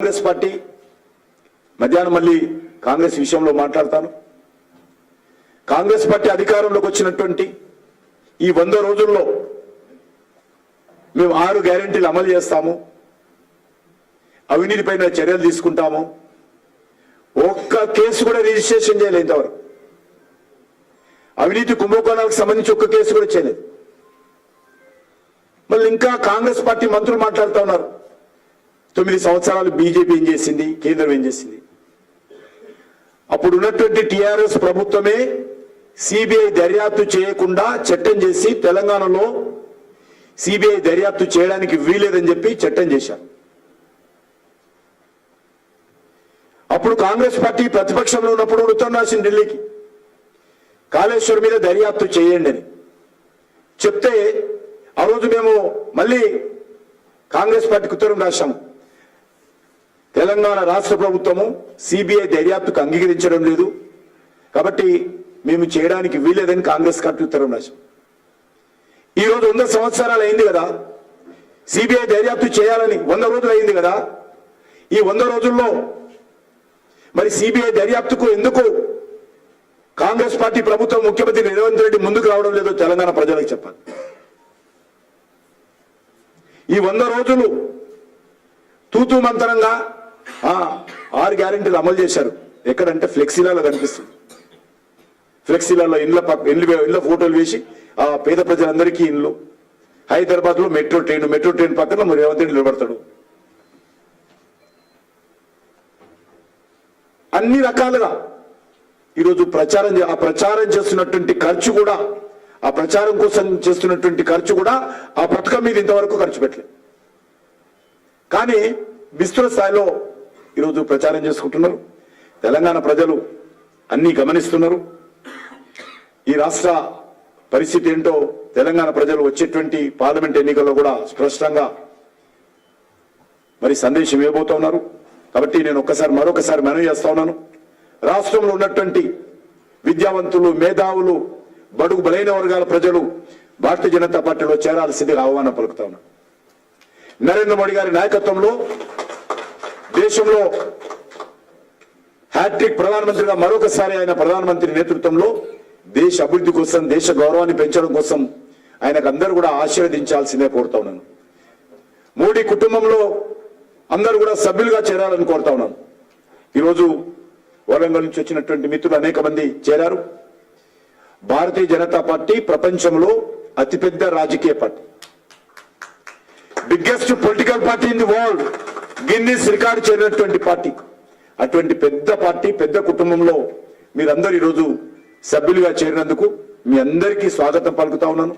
Congress party మధ్యాహ్నం మళ్ళీ కాంగ్రెస్ విషయంలో మాట్లాడతాను. కాంగ్రెస్ పార్టీ అధికారంలోకి వచ్చినటువంటి ఈ వంద రోజుల్లో మేము ఆరు గ్యారెంటీలు అమలు చేస్తాము. అవినీతి పైన చర్యలు తీసుకుంటాము. ఒక్క కేసు కూడా రిజిస్ట్రేషన్ చేయలేదు ఇంతవరకు. అవినీతి కుంభకోణాలకు సంబంధించి ఒక్క కేసు కూడా చేయలేదు. మళ్ళీ ఇంకా కాంగ్రెస్ పార్టీ మంత్రులు మాట్లాడుతూ ఉన్నారు. తొమ్మిది సంవత్సరాలు బీజేపీ ఏం చేసింది? కేంద్రం ఏం చేసింది? అప్పుడు ఉన్నటువంటి టిఆర్ఎస్ ప్రభుత్వమే సిబిఐ దర్యాప్తు చేయకుండా చట్టం చేసి తెలంగాణలో సిబిఐ దర్యాప్తు చేయడానికి వీలేదని చెప్పి చట్టం చేశారు. అప్పుడు కాంగ్రెస్ పార్టీ ప్రతిపక్షంలో ఉన్నప్పుడు ఉత్తరం రాసింది ఢిల్లీకి. కాళేశ్వరం మీద దర్యాప్తు చేయండి అని. చెప్తే ఆ రోజు మేము మళ్ళీ కాంగ్రెస్ పార్టీకి ఉత్తరం రాశాము. తెలంగాణ రాష్ట్ర ప్రభుత్వము సిబిఐ దర్యాప్తుకు అంగీకరించడం లేదు. కాబట్టి మేము చేయడానికి వీల్లేదని కాంగ్రెస్ పార్టీ ఉత్తరం రాశాం. ఈ రోజు వంద సంవత్సరాలు అయింది కదా. సిబిఐ దర్యాప్తు చేయాలని వంద రోజులు అయింది కదా. ఈ వంద రోజుల్లో మరి సిబిఐ దర్యాప్తుకు ఎందుకు కాంగ్రెస్ పార్టీ ప్రభుత్వం ముఖ్యమంత్రి రేవంత్ రెడ్డి ముందుకు రావడం లేదో తెలంగాణ ప్రజలకు చెప్పాలి. ఈ వంద రోజులు తూతూ మంతరంగా ఆరు గ్యారెంటీలు అమలు చేశారు. ఎక్కడంటే ఫ్లెక్సీలలో కనిపిస్తుంది. ఫ్లెక్సీలలో ఇండ్ల ఇండ్ల ఇండ్ల ఫోటోలు వేసి ఆ పేద ప్రజలందరికీ ఇండ్లు. హైదరాబాద్లో మెట్రో ట్రైన్ మెట్రో ట్రైన్ పక్కన మరి రేవంత్ రెడ్డి నిలబడతాడు. అన్ని రకాలుగా ఈరోజు ప్రచారం చే- ఆ ప్రచారం చేస్తున్నటువంటి ఖర్చు కూడా ఆ ప్రచారం కోసం చేస్తున్నటువంటి ఖర్చు కూడా ఆ పథకం మీద ఇంతవరకు ఖర్చు పెట్టలేదు కానీ విస్తృత స్థాయిలో ఈరోజు ప్రచారం చేసుకుంటున్నారు. తెలంగాణ ప్రజలు అన్నీ గమనిస్తున్నారు. ఈ రాష్ట్ర పరిస్థితి ఏంటో తెలంగాణ ప్రజలు వచ్చేటువంటి పార్లమెంట్ ఎన్నికల్లో కూడా స్పష్టంగా మరి సందేశం ఇవ్వబోతా ఉన్నారు. కాబట్టి నేను ఒక్కసారి మరొకసారి మనవి చేస్తా ఉన్నాను. రాష్ట్రంలో ఉన్నటువంటి విద్యావంతులు మేధావులు బడుగు బలైన వర్గాల ప్రజలు భారతీయ జనతా పార్టీలో చేరాల్సిందిగా ఆహ్వానం పలుకుతా ఉన్నాను నరేంద్ర మోడీ గారి నాయకత్వంలో దేశంలో హ్యాట్రిక్ ప్రధానమంత్రిగా మరొకసారి ఆయన ప్రధానమంత్రి నేతృత్వంలో దేశ అభివృద్ధి కోసం దేశ గౌరవాన్ని పెంచడం కోసం ఆయనకు అందరూ కూడా ఆశీర్వదించాల్సిందే కోరుతా ఉన్నాను. మోడీ కుటుంబంలో అందరూ కూడా సభ్యులుగా చేరాలని కోరుతా ఉన్నాను. ఈరోజు వరంగల్ నుంచి వచ్చినటువంటి మిత్రులు అనేక మంది చేరారు. భారతీయ జనతా పార్టీ ప్రపంచంలో అతిపెద్ద రాజకీయ party. Biggest political party in the world Guinness record చేరినటువంటి పార్టీ. అటువంటి పెద్ద పార్టీ పెద్ద కుటుంబంలో మీరందరూ ఈరోజు సభ్యులుగా చేరినందుకు మీ అందరికీ స్వాగతం పలుకుతా ఉన్నాను.